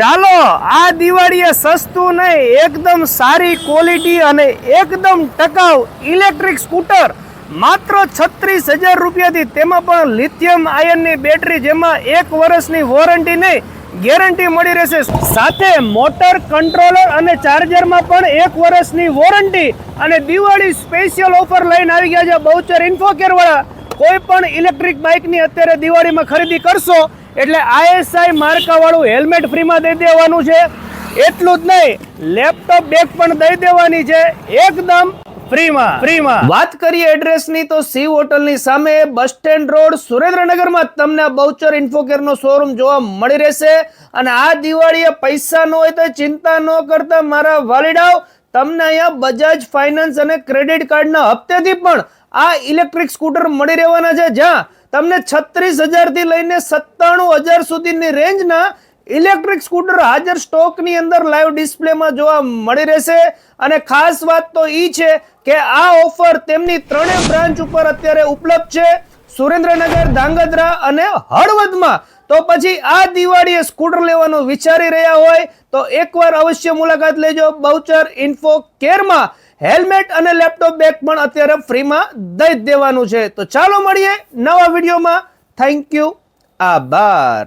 ચાલો, આ દિવાળીએ સસ્તું નહીં, એકદમ સારી ક્વોલિટી અને એકદમ ટકાઉ ઇલેક્ટ્રિક સ્કૂટર માત્ર છત્રીસ હજાર રૂપિયાથી. તેમાં પણ લિથિયમ આયનની બેટરી જેમાં એક વર્ષની વોરંટી નહીં ગેરંટી મળી રહેશે. સાથે મોટર કંટ્રોલર અને ચાર્જરમાં પણ એક વર્ષની વોરંટી અને દિવાળી સ્પેશિયલ ઓફર લઈને આવી ગયા છે. બહુચર ઇન્ફોકેર વાળા, કોઈ પણ ઇલેક્ટ્રિક બાઇકની અત્યારે દિવાળીમાં ખરીદી કરશો એટલે આઈએસઆઈ માર્કાવાળું હેલ્મેટ ફ્રીમાં દઈ દેવાનું છે. એટલું જ નહીં, લેપટોપ બેગ પણ દઈ દેવાની છે, એકદમ ફ્રીમાં ફ્રીમાં. વાત કરીએ એડ્રેસની, તો સી હોટલની સામે બસ સ્ટેન્ડ રોડ સુરેન્દ્રનગરમાં તમને બહુચર ઇન્ફોકેરનો શોરૂમ જોવા મળી રહેશે. અને આ દિવાળીએ પૈસા ન હોય તો ચિંતા ન કરતા મારા વાલીડાઓ, તમને અહીંયા બજાજ ફાઇનાન્સ અને ક્રેડિટ કાર્ડના હપ્તેથી પણ આ ઇલેક્ટ્રિક સ્કૂટર મળી રહેવાના છે. જ્યાં તમને છત્રીસ હજારથી લઈને સત્તાણું હજાર સુધીની રેન્જના ઇલેક્ટ્રિક સ્કૂટર હાજર સ્ટોકની અંદર લાઈવ ડિસ્પ્લેમાં જોવા મળી રહેશે. અને ખાસ વાત તો ઈ છે કે આ ઓફર તેમની ત્રણેય બ્રાન્ચ ઉપર અત્યારે ઉપલબ્ધ છે. સુરેન્દ્રનગર, ધાંગધ્રા અને હળવદમાં. તો પછી આ દિવાળીએ સ્કૂટર લેવાનું વિચારી રહ્યા હોય તો એકવાર અવશ્ય મુલાકાત લેજો. બહુચર ઇન્ફો કેરમાં. હેલ્મેટ અને લેપટોપ બેગ પણ અત્યારે ફ્રીમાં દઈ દેવાનું છે. તો ચાલો મળીએ નવા વિડીયોમાં. થેન્ક યુ આભાર.